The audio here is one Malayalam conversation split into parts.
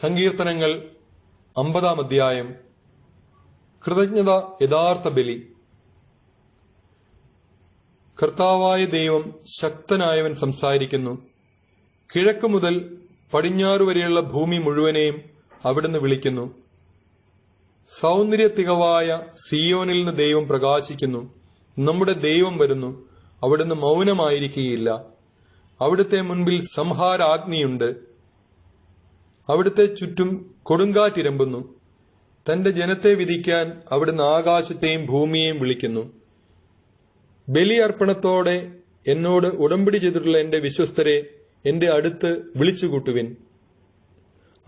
സങ്കീർത്തനങ്ങൾ അമ്പതാം അധ്യായം. കൃതജ്ഞത യഥാർത്ഥ ബലി. കർത്താവായ ദൈവം ശക്തനായവൻ സംസാരിക്കുന്നു. കിഴക്ക് മുതൽ പടിഞ്ഞാറ് വരെയുള്ള ഭൂമി മുഴുവനെയും അവിടുന്ന് വിളിക്കുന്നു. സൗന്ദര്യ തികവായ സിയോനിൽ നിന്ന് ദൈവം പ്രകാശിക്കുന്നു. നമ്മുടെ ദൈവം വരുന്നു. അവിടുന്ന് മൗനമായിരിക്കുകയില്ല. അവിടുത്തെ മുൻപിൽ സംഹാരാഗ്നിയുണ്ട്. അവിടുത്തെ ചുറ്റും കൊടുങ്കാറ്റിരമ്പുന്നു. തന്റെ ജനത്തെ വിധിക്കാൻ അവിടുന്ന് ആകാശത്തെയും ഭൂമിയെയും വിളിക്കുന്നു. ബലിയർപ്പണത്തോടെ എന്നോട് ഉടമ്പടി ചെയ്തിട്ടുള്ള എന്റെ വിശ്വസ്തരെ എന്റെ അടുത്ത് വിളിച്ചുകൂട്ടുവിൻ.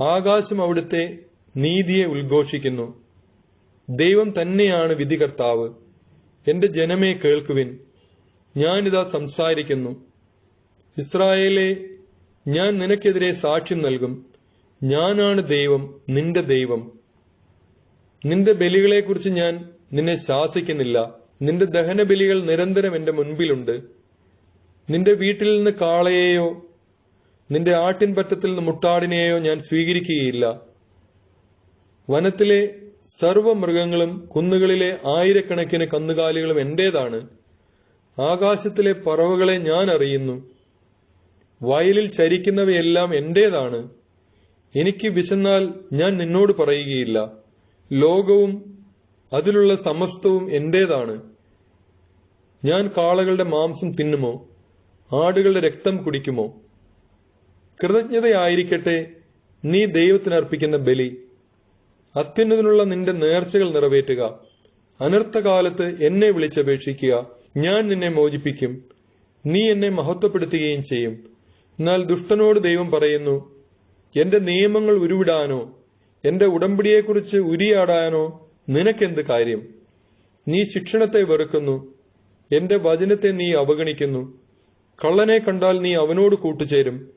ആകാശം അവിടുത്തെ നീതിയെ ഉദ്ഘോഷിക്കുന്നു. ദൈവം തന്നെയാണ് വിധികർത്താവ്. എന്റെ ജനമേ കേൾക്കുവിൻ. ഞാനിതാ സംസാരിക്കുന്നു. ഇസ്രായേലെ ഞാൻ നിനക്കെതിരെ സാക്ഷ്യം നൽകും. ഞാനാണ് ദൈവം നിന്റെ ദൈവം. നിന്റെ ബലികളെക്കുറിച്ച് ഞാൻ നിന്നെ ശാസിക്കുന്നില്ല. നിന്റെ ദഹനബലികൾ നിരന്തരം എന്റെ മുൻപിലുണ്ട്. നിന്റെ വീട്ടിൽ നിന്ന് കാളയെയോ നിന്റെ ആട്ടിൻപറ്റത്തിൽ നിന്ന് മുട്ടാടിനെയോ ഞാൻ സ്വീകരിക്കുകയില്ല. വനത്തിലെ സർവമൃഗങ്ങളും കുന്നുകളിലെ ആയിരക്കണക്കിന് കന്നുകാലികളും എന്റേതാണ്. ആകാശത്തിലെ പറവകളെ ഞാൻ അറിയുന്നു. വയലിൽ ചരിക്കുന്നവയെല്ലാം എന്റേതാണ്. എനിക്ക് വിശന്നാൽ ഞാൻ നിന്നോട് പറയുകയില്ല. ലോകവും അതിലുള്ള സമസ്തവും എന്റേതാണ്. ഞാൻ കാളകളുടെ മാംസം തിന്നുമോ? ആടുകളുടെ രക്തം കുടിക്കുമോ? കൃതജ്ഞതയായിരിക്കട്ടെ നീ ദൈവത്തിന് അർപ്പിക്കുന്ന ബലി. അത്യുന്നതിനുള്ള നിന്റെ നേർച്ചകൾ നിറവേറ്റുക. അനർത്ഥകാലത്ത് എന്നെ വിളിച്ചപേക്ഷിക്കുക. ഞാൻ നിന്നെ മോചിപ്പിക്കും. നീ എന്നെ മഹത്വപ്പെടുത്തുകയും ചെയ്യും. എന്നാൽ ദുഷ്ടനോട് ദൈവം പറയുന്നു എന്റെ നിയമങ്ങൾ ഉരുവിടാനോ എന്റെ ഉടമ്പടിയെക്കുറിച്ച് ഉരിയാടാനോ നിനക്കെന്ത് കാര്യം? നീ ശിക്ഷണത്തെ വെറുക്കുന്നു എന്റെ വചനത്തെ നീ അവഗണിക്കുന്നു. കള്ളനെ കണ്ടാൽ നീ അവനോട് കൂട്ടുചേരും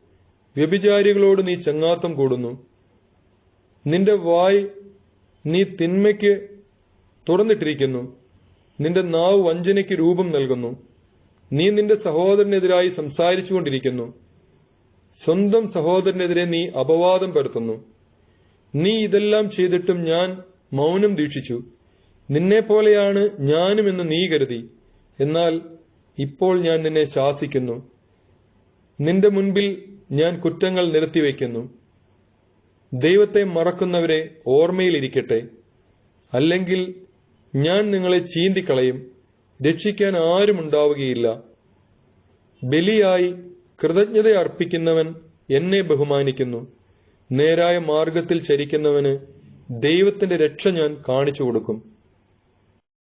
വ്യഭിചാരികളോട് നീ ചങ്ങാത്തം കൂടുന്നു. നിന്റെ വായ് നീ തിന്മയ്ക്ക് തുറന്നിട്ടിരിക്കുന്നു നിന്റെ നാവ് വഞ്ചനയ്ക്ക് രൂപം നൽകുന്നു. നീ നിന്റെ സഹോദരനെതിരായി സംസാരിച്ചുകൊണ്ടിരിക്കുന്നു. സ്വന്തം സഹോദരനെതിരെ നീ അപവാദം പരത്തുന്നു. നീ ഇതെല്ലാം ചെയ്തിട്ടും ഞാൻ മൗനം ദീക്ഷിച്ചു. നിന്നെ പോലെയാണ് ഞാനുമെന്ന് നീ കരുതി. എന്നാൽ ഇപ്പോൾ ഞാൻ നിന്നെ ശാസിക്കുന്നു. നിന്റെ മുൻപിൽ ഞാൻ കുറ്റങ്ങൾ നിരത്തിവെക്കുന്നു ദൈവത്തെ മറക്കുന്നവരെ ഓർമ്മയിലിരിക്കട്ടെ. അല്ലെങ്കിൽ ഞാൻ നിങ്ങളെ ചീന്തിക്കളയും. രക്ഷിക്കാൻ ആരുമുണ്ടാവുകയില്ല. ബലിയായി കൃതജ്ഞത അർപ്പിക്കുന്നവൻ എന്നെ ബഹുമാനിക്കുന്നു. നേരായ മാർഗത്തിൽ ചരിക്കുന്നവന് ദൈവത്തിന്റെ രക്ഷ ഞാൻ കാണിച്ചു കൊടുക്കും